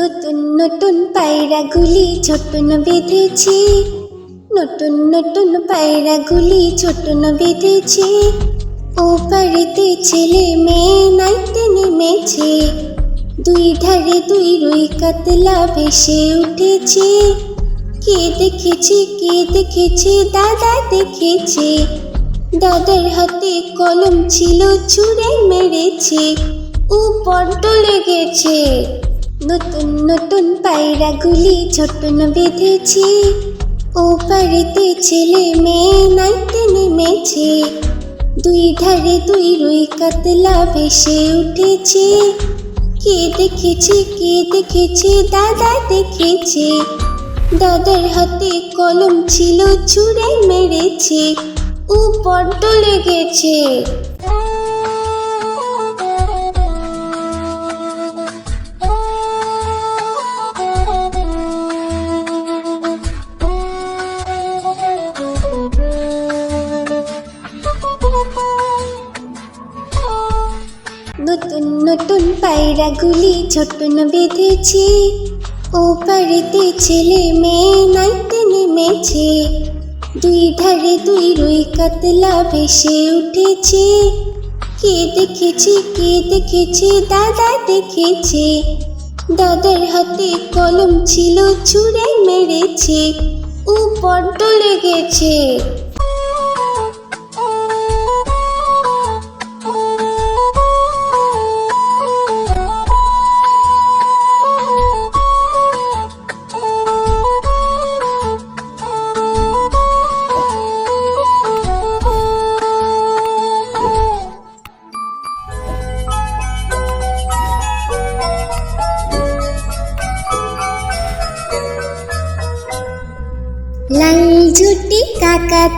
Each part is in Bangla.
নতুন নতুন পায়রাগুলি ছোটন বেঁধেছি। নতুন নতুন পায়রাগুলি ছোটন বেঁধেছি। ও পাড়িতে ছেলে মেয়ে নাইতে নেমেছে দুই ধারে দুই রুই কাতলা ভেসে উঠেছে। কে দেখেছে, কে দেখেছি, দাদা দেখেছি। দাদার হাতে কলম ছিল, ছুঁড়ে মেরেছে ও বড্ড লেগেছে নতুন নতুন পায়রাগুলি ছোটন বেঁধেছি। ও পাড়িতে ছেলে মেয়ে নাইতে নেমেছে। দুই ধারে দুই রুই কাতলা ভেসে উঠেছে। কে দেখেছে কে দেখেছে, দাদা দেখেছে। দাদার হাতে কলম ছিল ছুঁড়ে মেরেছে ও বড্ড লেগেছে। নতুন নতুন পায়রাগুলি ছোটন বেঁধেছি। ও ছেলে মেয়ে নাইতে নেমেছে দুই ধারে দুই রুই কাতলা ভেসে উঠেছে। কে দেখেছে কে দেখেছে, দাদা দেখেছে। দাদার হাতে কলম ছিল, ছুঁড়ে মেরেছে। ও বড্ড লেগেছে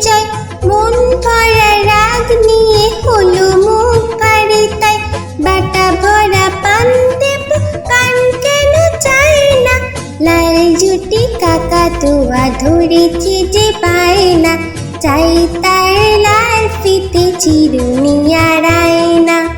চাই মন ভরা রাগ নিয়ে হলো মুখ পারি তাই বাটা ভরা পান দেব। কান কেন চাই না? লাল জুটি কাকা তোয়া ধরেছে যে পায় না চাই তার লাল ফিতে চিরুনি আর আয়না।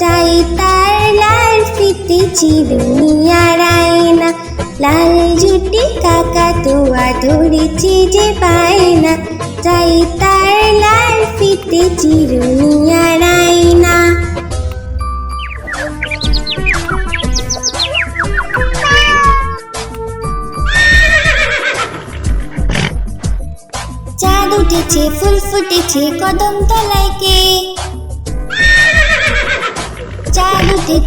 চাই তার লাল ফিতে চিরুনি আর আয়না। লাল জুটি কাকা তুয়া ধরেছি যে পায় না চাই তার লাল ফিতে চিরুনি আর আয়না। চাঁদ উঠেছে, ফুল ফুটেছে, কদম তলায়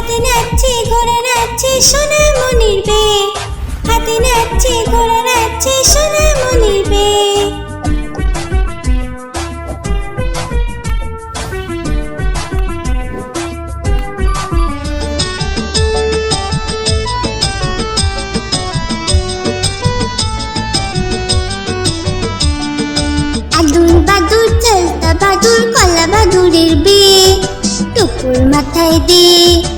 হাতে নাচছে, ঘোড়া নাচছে সোনা মনির বে হাতে নাচছে, ঘোড়া নাচছে সোনা মনির বে বাদুর কলা বাদুরের বিয়ে। টুকুর মাথায় দিয়ে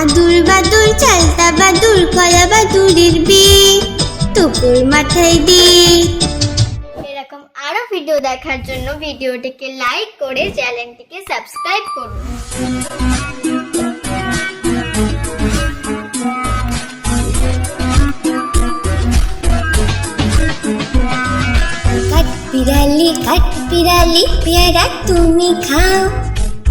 আদুর বাদুর চালতা বাদুর কলা বাদুরের বি টুকুর মাথায় দি এরকম আরও ভিডিও দেখার জন্য ভিডিওটিকে লাইক করে চ্যানেলটিকে সাবস্ক্রাইব করুন। কাঠ বিড়ালি কাঠ বিড়ালি পেয়ারা তুমি খাও।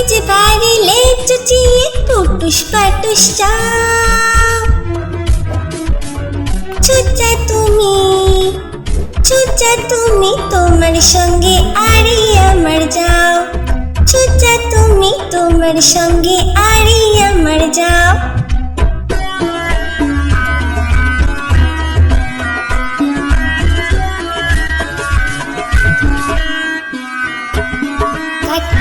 তবে যে বাড়িলে চুচিয়ে টুটুস পাটুস চাও চুচা তুমি চুচা তুমি তোমার সঙ্গে আরি আমার যাও। চুচা তুমি তোমার সঙ্গে আরি আমার যাও।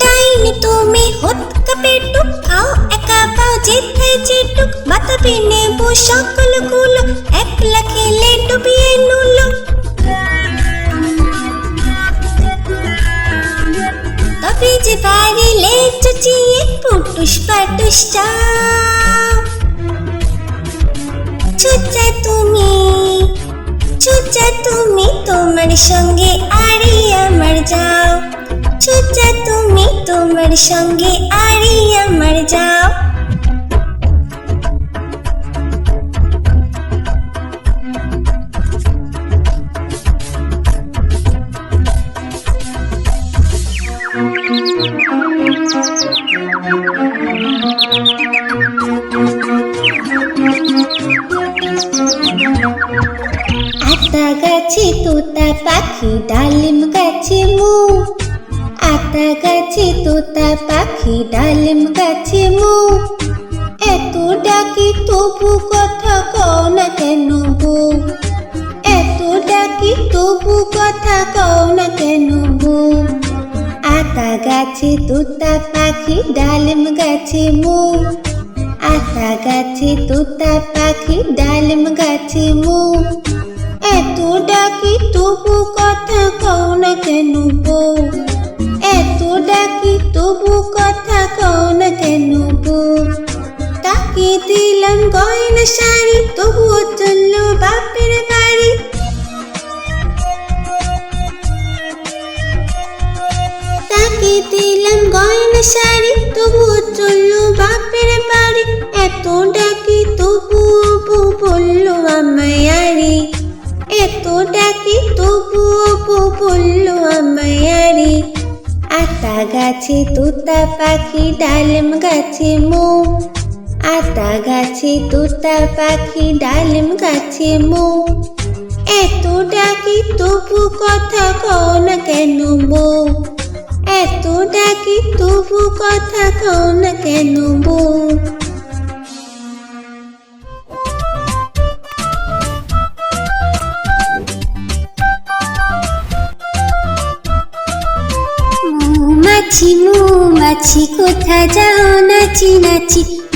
ডাইনি তুমি হত কাপেটুক খাও একা পাও যেথায় যেটুক। বাতাবি নেবু সকলগুলো একলা খেলে ডুবিয়ে নুলো। তবে যে বাড়িলে চুচিয়ে পুটুস পাটুস চুচা তুমি চুচা তুমি তোমার সঙ্গে আরি আমার তুমি তোমার সঙ্গে আরি আমার যাও। পাখি ডালিম গাছে মু। এত ডাকি তবু কথা কও না কেন বউ এত ডাকি তবু কথা কও না কেন বউ আতা গাছে তোতা পাখি ডালিম গাছে মু। আতা গাছে তোতা পাখি ডালিম গাছে মু। এত ডাকি তবু কথা কও না কেন গয়না শাড়ি, তবুও চলল বাপের বাড়ি। তাকে দিলাম গয়না শাড়ি, তবুও চলল বাপের বাড়ি। এত ডাকি তবুও বলল, আমায়ারি। এত ডাকি তবুও বলল, আমায়ারি। আতা গাছে, তোতা পাখি, ডালিম গাছে মৌ। আতা গাছে, তোতা পাখি, ডালিম গাছে, মৌ। এত ডাকি তবু কথা কও না কেন বউ এত ডাকি তবু কথা কও না কেন বউ মৌমাছি মৌমাছি, কোথা যাও নাচি নাচি?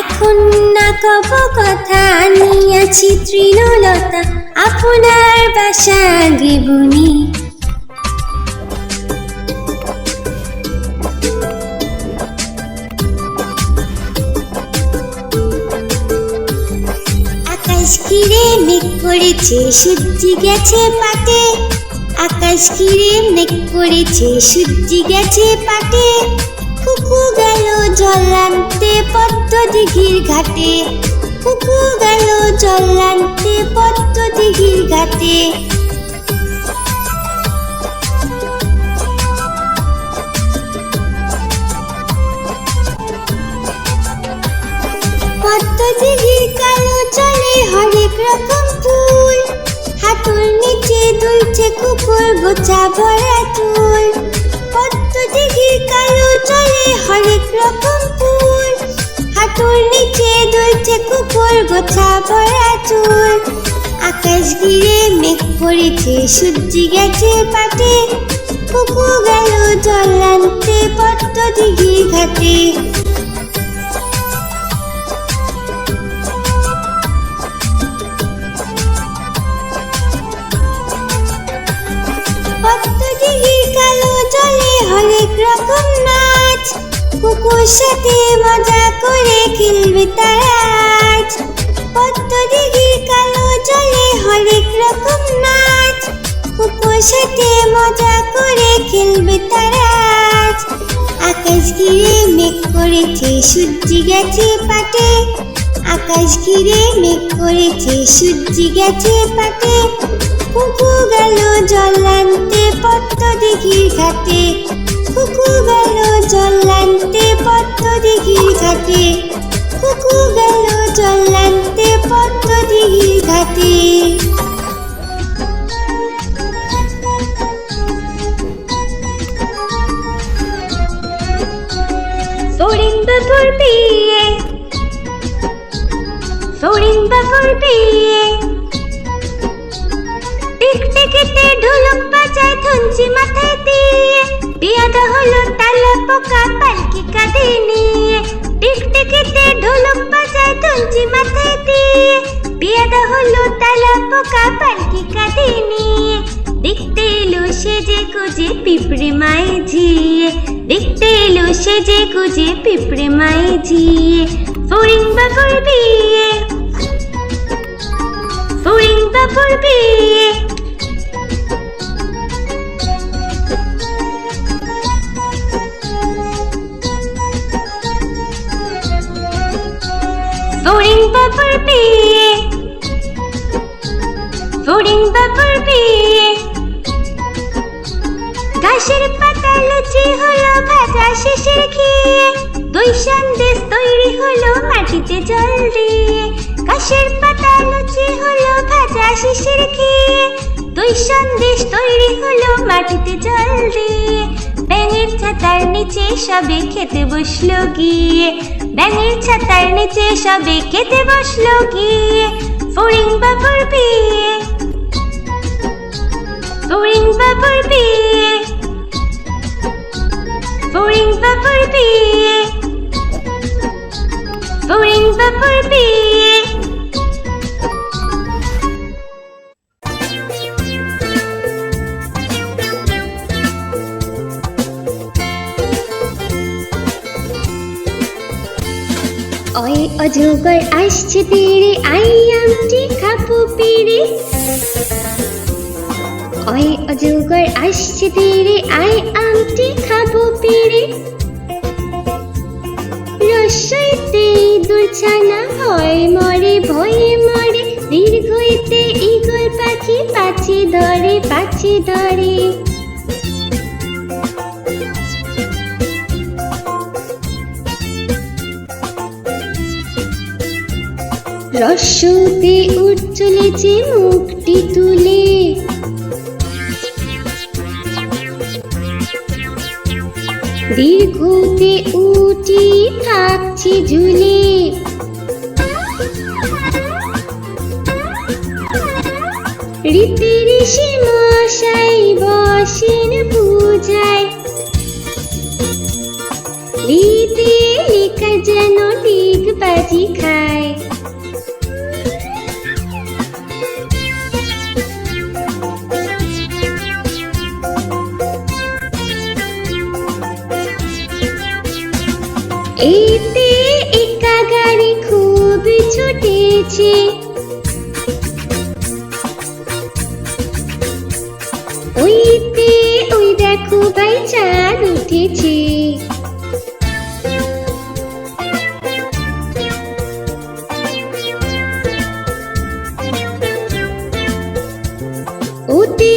এখন না কব কথা আনিয়াছি তৃণলতা, আপনার বাসা আগে বুনি আকাশ ঘিরে মেঘ করেছে, সূর্যি গেছে পাটে। আকাশ ঘিরে মেঘ করেছে, সূর্যি গেছে পাটে। কুকু গেল জল আনতে পদ্ম দিঘির ঘাটে। কুকু গেল জল আনতে পদ্ম দিঘির ঘাটে। পদ্ম দিঘির কালো চলে হরেক রকম ফুল। হাতুর নিচে দুলছে কুকুর গোছা ভরা চুল। পদ্ম দিঘির কালো হরেক রকম ফুল। হাঁটুর নিচে দুলছে কুকুর, গোছা ভরা চুল। আকাশ ঘিরে মেঘ পড়েছে সূর্যি গেছে পাটে কুকু গেল জল আনতে পট্ট দিঘি ঘাটে। কুকুর সাথে মজা করে খেলবে তারা আজ। পদ্মদিঘির কালো জলে হরেক রকম নাচ। সাথে মজা করে খেলবে তারা আজ। আকাশ ঘিরে মেঘ করেছে, সূর্যি গেছে পাটে। আকাশ ঘিরে মেঘ করেছে, সূর্যি গেছে পাটে। কুকু গেল জল আনতে পদ্ম দিঘির ঘাটে। কুকু গেল জল আনতে পদ্ম দিঘির ঘাটে। কুকু গেল জল আনতে পদ্ম দিঘির ঘাটে। ফড়িং বাবুর বিয়ে ফড়িং বাবুর বিয়ে ঢোলক বাজায় ধনচি মাথায় দিয়ে। বিয়াটা হলো তালা পোকা পালকি কাঁধে নিয়ে। টিকটিকিতে ঢোলক বাজায় ধনচি মাথায় দিয়ে। বিয়াটা হলো তালা পোকা পালকি কাঁধে নিয়ে। দেখতে এলো সেজে গুজে পিঁপড়ে মায়ে ঝিয়ে। দেখতে এলো সেজে গুজে পিঁপড়ে মায়ে ঝিয়ে। ফড়িং বাবুর বিয়ে। ফড়িং বাবুর বিয়ে। বিয়ে ফড়িং বাবুর বিয়ে ঘাসের পাতা লুচি হলো ভাজা শেষের খেয়ে দুই সন্দেশ তৈরি হলো মাটিতে জল দিয়ে। ঘাসের পাতা লুচি হলো ভাজা শেষের খেয়ে দুই সন্দেশ তৈরি হলো মাটিতে জল দিয়ে। ব্যাঙের ছাতার নিচে সবে খেতে বসল গিয়ে। ব্যাঙের ছাতার নিচে সবে খেতে বসল গিয়ে, ফড়িং বাবুর বিয়ে ফড়িং বাবুর বিয়ে ফড়িং বাবুর বিয়ে ফড়িং বাবুর বিয়ে ওই অজগর আসছে তীরে, আই আমটি খাব পেরে। ওই অজগর আসছে তীরে, আই আমটি খাব পেরে। রসাইতে দুলছানা হয়, মরে ভয়ে মরে। দীর্ঘইতে ইগল পাখি পাচি ধরে পাচি ধরে। রস্যতে উঠ চলেছে মুখটি তুলে। দীর্ঘতে উঠি থাকছি ঝুলে। রীতি ঋষি মশাই বসেন পূজায়। লিতে লেখা যেন লিখ বাজি খায়। ছুটেছে ওইতে ওই দেখো ভাই চাঁদ উঠেছে। ওতে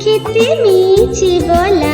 খেতে মিছে বলা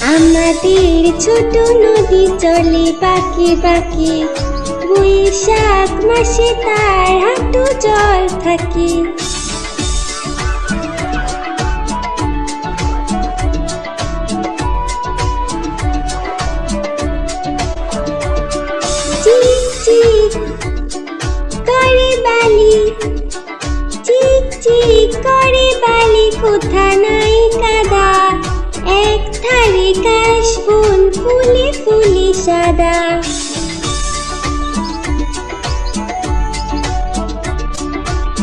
আমাদের ছোট নদী চলে বাকি বাকি বৈশাখ মাসে তার হাঁটু জল থাকে। করে বালি। বালি কোথা নাই সাদা।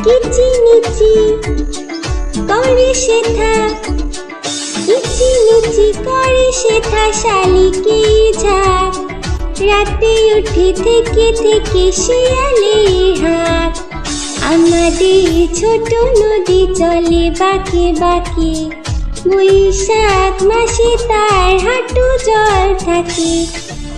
কিচি মিচি করে শেথা কিচি মিচি করে শেথা শালিকে ঝাঁক রাতে উঠে থেকে থেকে শিয়ালে হাঁক আমাদের ছোট নদী চলে বাকি বাকি। বৈশাখ মাসে তার হাঁটু জল থাকে।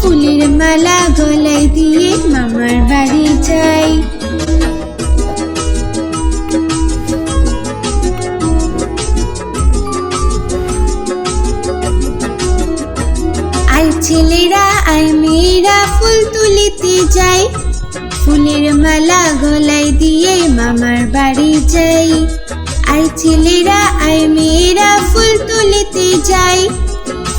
ফুলের মালা গলায় দিয়ে মামার বাড়ি যাই। আই ছেলেরা আই মেয়েরা, ফুল তুলিতে যাই। ফুলের মালা গলায় দিয়ে মামার বাড়ি যাই। আই ছেলেরা আই মেয়েরা, ফুল তুলিতে যাই।